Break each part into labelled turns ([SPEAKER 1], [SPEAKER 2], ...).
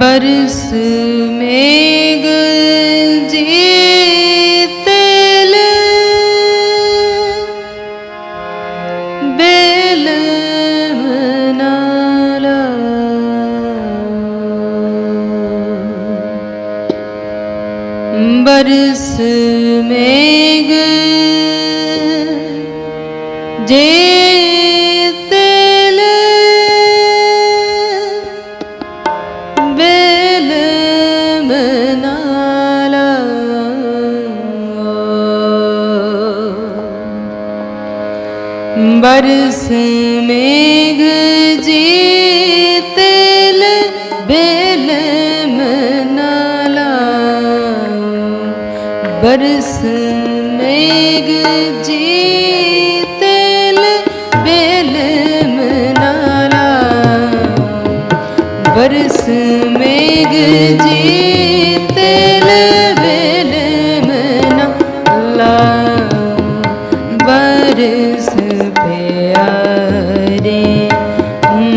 [SPEAKER 1] बरस मेघ जीतल बेल नाला बरस मेघ ਜੇ ਦਿਲ ਬੇਲ ਮਨਾਲਾ। ਬਰਸ ਮੇਘ ਜੀ ਤਿਲ ਬੇਲ ਮਨਾਲਾ। ਬਰਸ ਮੇਘ ਜੀ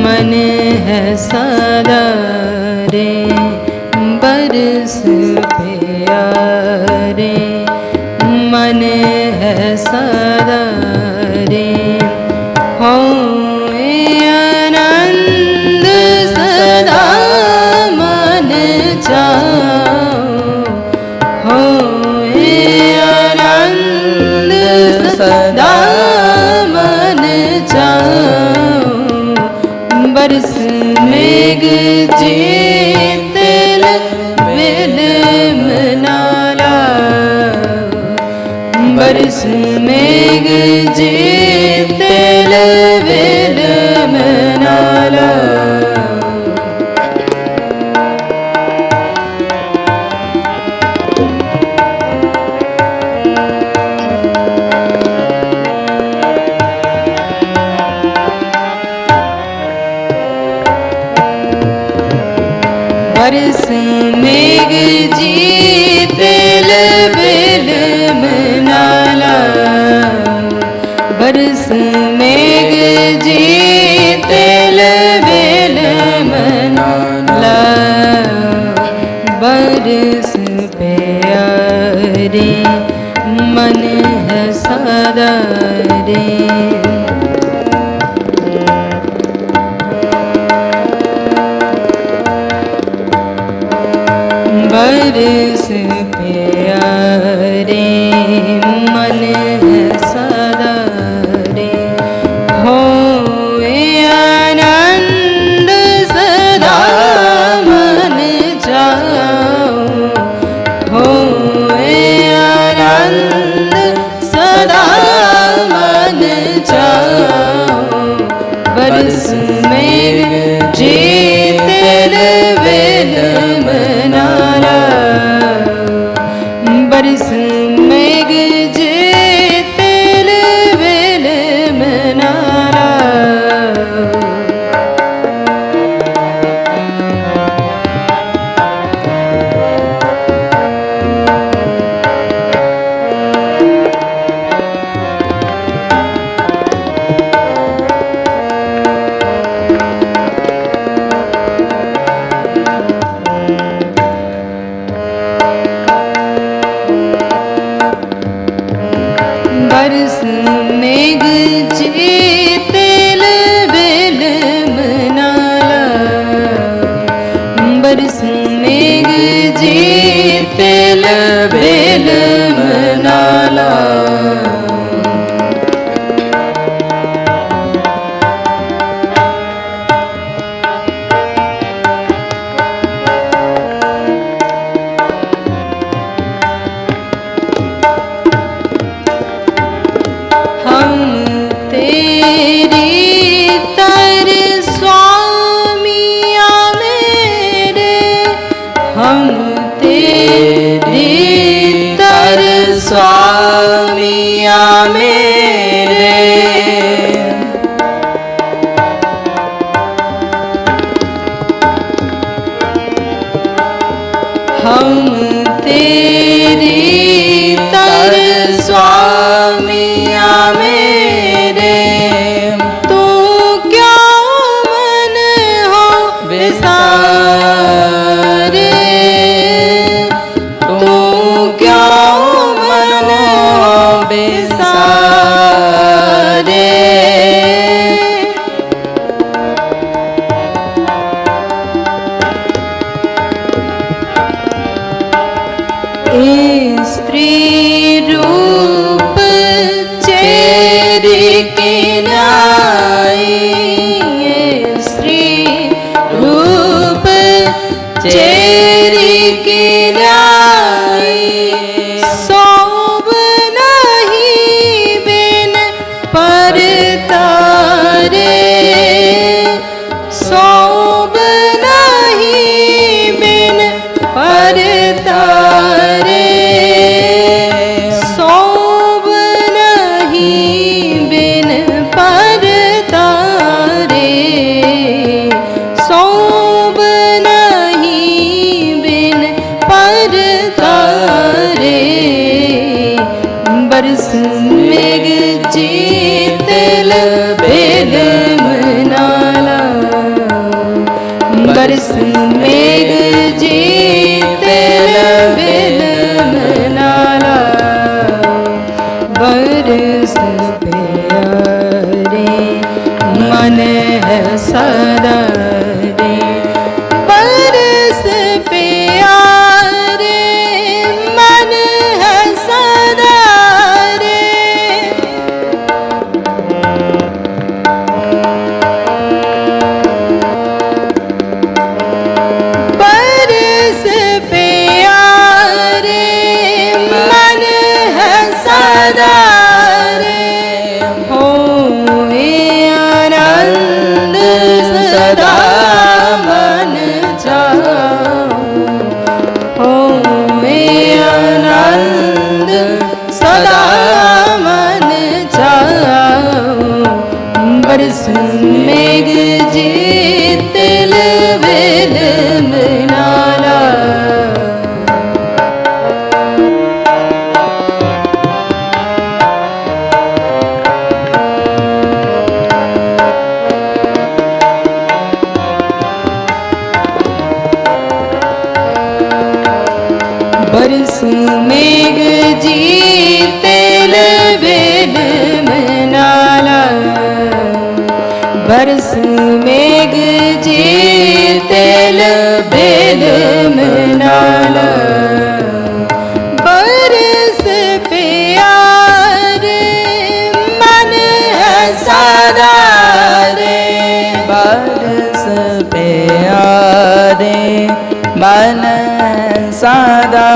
[SPEAKER 1] मन है सदा रे ਜਾਉ ਹੋਏ ਆਨੰਦ ਮਨ ਜਾਉ ਬਰਸ ਮੇਗ ਜੀਤਲ ਮਿਲ ਮਨਾਲਾ। ਬਰਸ ਮੇਗ ਜੀਤਲ ਵਿਲ ਮਨਾਲਾ। ਹਰਸ ਮੇਗ ਜੀ ਤੇਲ ਬੇਲ ਮਨਾਲਾ। ਬਰਸ ਮੇਗ ਜੀ ਤੇਲ ਬੇਲ ਮਨਾਲਾ। ਬਰਸ শান্তি ਚੇਰੀ ਕਿਰਾਈ ਸੋਬ ਨਹੀਂ ਬਿਨ ਪਰਤਾਰੇ। ਸੋਬ ਨਹੀਂ ਬਿਨ ਪਰਤਾਰੇ। बरस मेघ जीतल बेद मनाला बरस मेघ जीतल बेद मनाला बरस प्यारे मन है सदा ਨਾਲ ਬਰਸ ਪਿਆਰੇ ਮਨ ਹੈ ਸਾਰਾ ਰੇ।
[SPEAKER 2] ਬਰਸ ਪਿਆਰੇ ਮਨ ਹੈ ਸਾਰਾ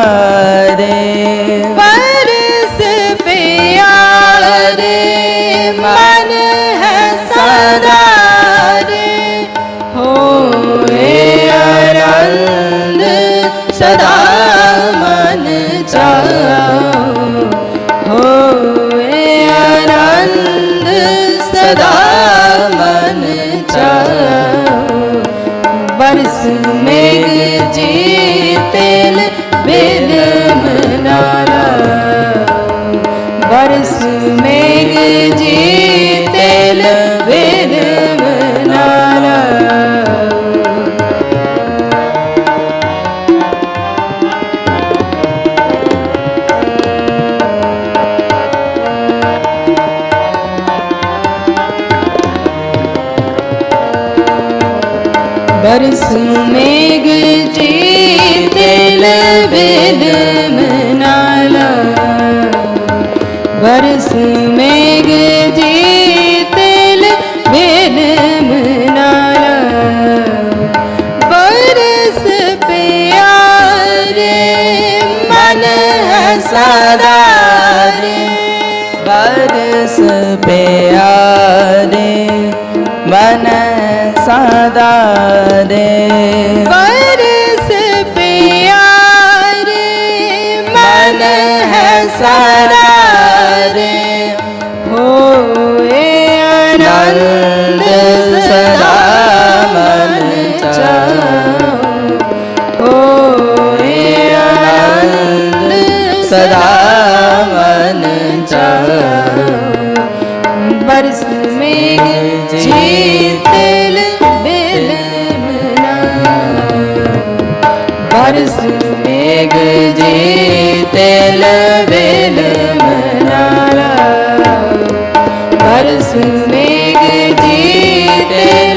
[SPEAKER 1] वन बरस मेघ जीतल वेद मनाला बरस प्यारे मन है सदा रे
[SPEAKER 2] बरस प्यारे मन सदा रे
[SPEAKER 1] बरस प्यारे मन है बरस मेघ जीतल बेल मनाला बरस मेघ जीतल बरस मेघ